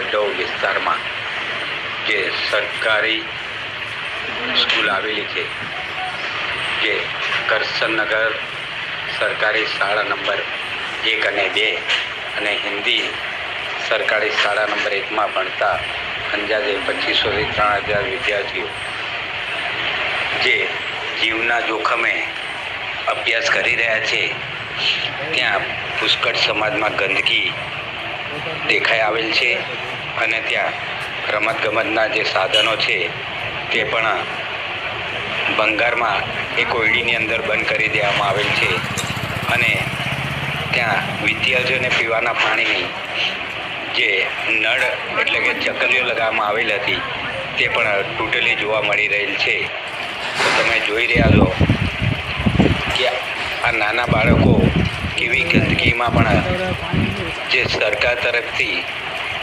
વડો વિસ્તારમાં જે સરકારી સ્કૂલ આવેલી છે, જે કરશનનગર સરકારી શાળા નંબર એક અને બે અને હિન્દી સરકારી શાળા નંબર એકમાં ભણતા અંદાજે પચીસોથી ત્રણ હજાર વિદ્યાર્થીઓ જે જીવના જોખમે અભ્યાસ કરી રહ્યા છે, ત્યાં પુષ્કળ સમાજમાં ગંદકી દેખાઈ આવેલ છે અને ત્યાં રમતગમતના જે સાધનો છે તે પણ ભંગારમાં એ કોયડીની અંદર બંધ કરી દેવામાં આવેલ છે. અને ત્યાં વિદ્યાર્થીઓને પીવાના પાણીની જે નળ એટલે કે ચકલીઓ લગાવવામાં આવેલ હતી તે પણ તૂટેલી જોવા મળી રહેલ છે. તો તમે જોઈ રહ્યા છો કે આ નાના બાળકો કેવી ગંદકીમાં પણ જે સરકાર તરફથી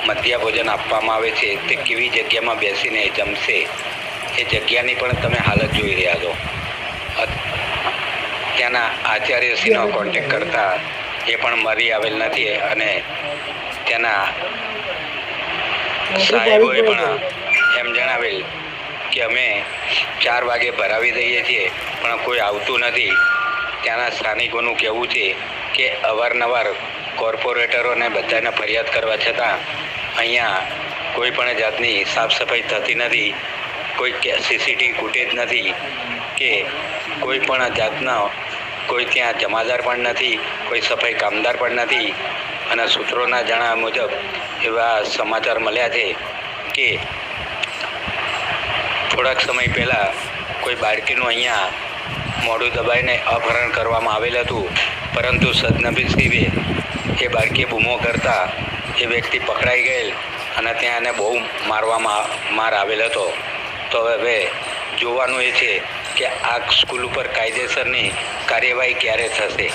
મધ્યા ભોજન આપવામાં આવે છે, તે કેવી જગ્યામાં બેસીને જમશે, એ જગ્યાની પણ તમે હાલત જોઈ રહ્યા છો. ત્યાંના ત્યાંના આચાર્યશ્રીનો કોન્ટેક કરતા એ પણ મરી આવેલ નથી અને ત્યાંના સાહેબોએ પણ એમ જણાવેલ કે અમે ચાર વાગે ભરાવી દઈએ છીએ, પણ કોઈ આવતું નથી. ત્યાંના સ્થાનિકોનું કહેવું છે કે અવારનવાર કોર્પોરેટરોને બધાને ફરિયાદ કરવા છતાં અહીંયા કોઈ પણ જાતની સાફ સફાઈ થતી નથી, કોઈ સીસીટીવી ફૂટેજ નથી કે કોઈ પણ જાતનો, કોઈ ત્યાં જમાદાર પણ નથી, કોઈ સફાઈ કામદાર પણ નથી. અને સૂત્રોના જણાવ્યા મુજબ એવા સમાચાર મળ્યા છે કે થોડાક સમય પહેલાં કોઈ બાળકીનું અહીંયા મોઢું દબાઈને અપહરણ કરવામાં આવેલ હતું. પરંતુ સદનસીબે એ બાળકી બૂમો કરતા એ વ્યક્તિ પકડાઈ ગયેલ અને ત્યાં એને બહુ મારવામાં માર આવેલ હતો. તો હવે જોવાનું એ છે કે આ સ્કૂલ ઉપર કાયદેસરની કાર્યવાહી ક્યારે થશે?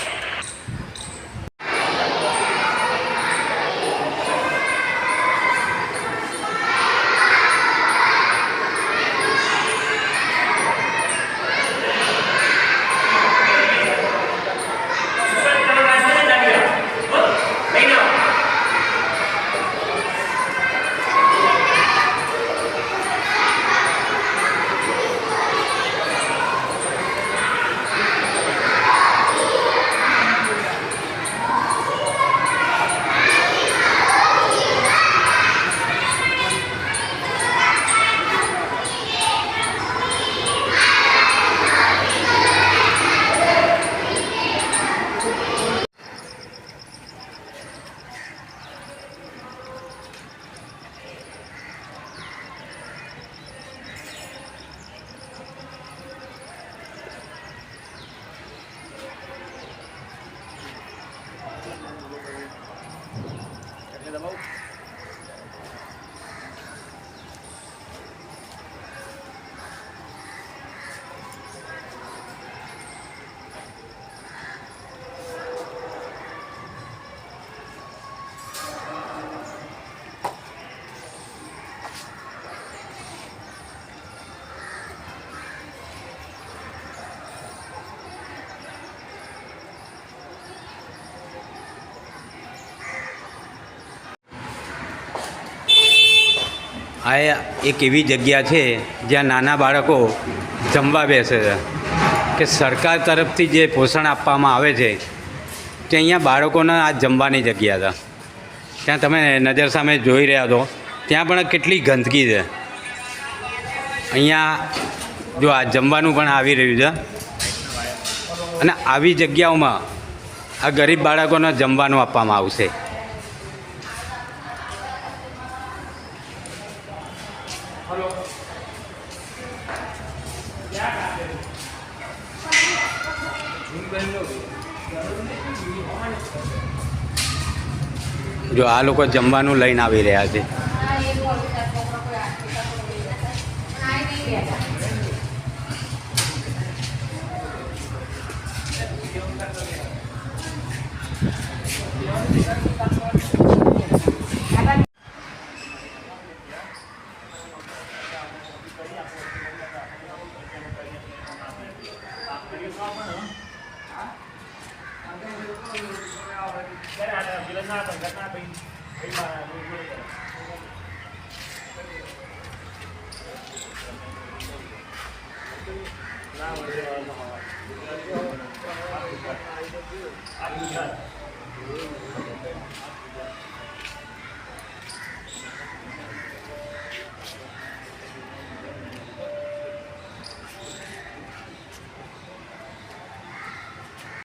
sila mo. આ એક એવી જગ્યા છે જ્યાં નાના બાળકો જમવા બેસે છે. કે સરકાર તરફથી જે પોષણ આપવામાં આવે છે, તે અહીંયા બાળકોના આ જમવાની જગ્યા હતા ત્યાં તમે નજર સામે જોઈ રહ્યા છો, ત્યાં પણ કેટલી ગંદકી છે. અહીંયા જો આ જમવાનું પણ આવી રહ્યું છે. અને આવી જગ્યાઓમાં આ ગરીબ બાળકોને જમવાનું આપવામાં આવશે. જો આ લોકો જમવાનું લઈને આવી રહ્યા છે. natin, gat natin. Ay, magugulo ka.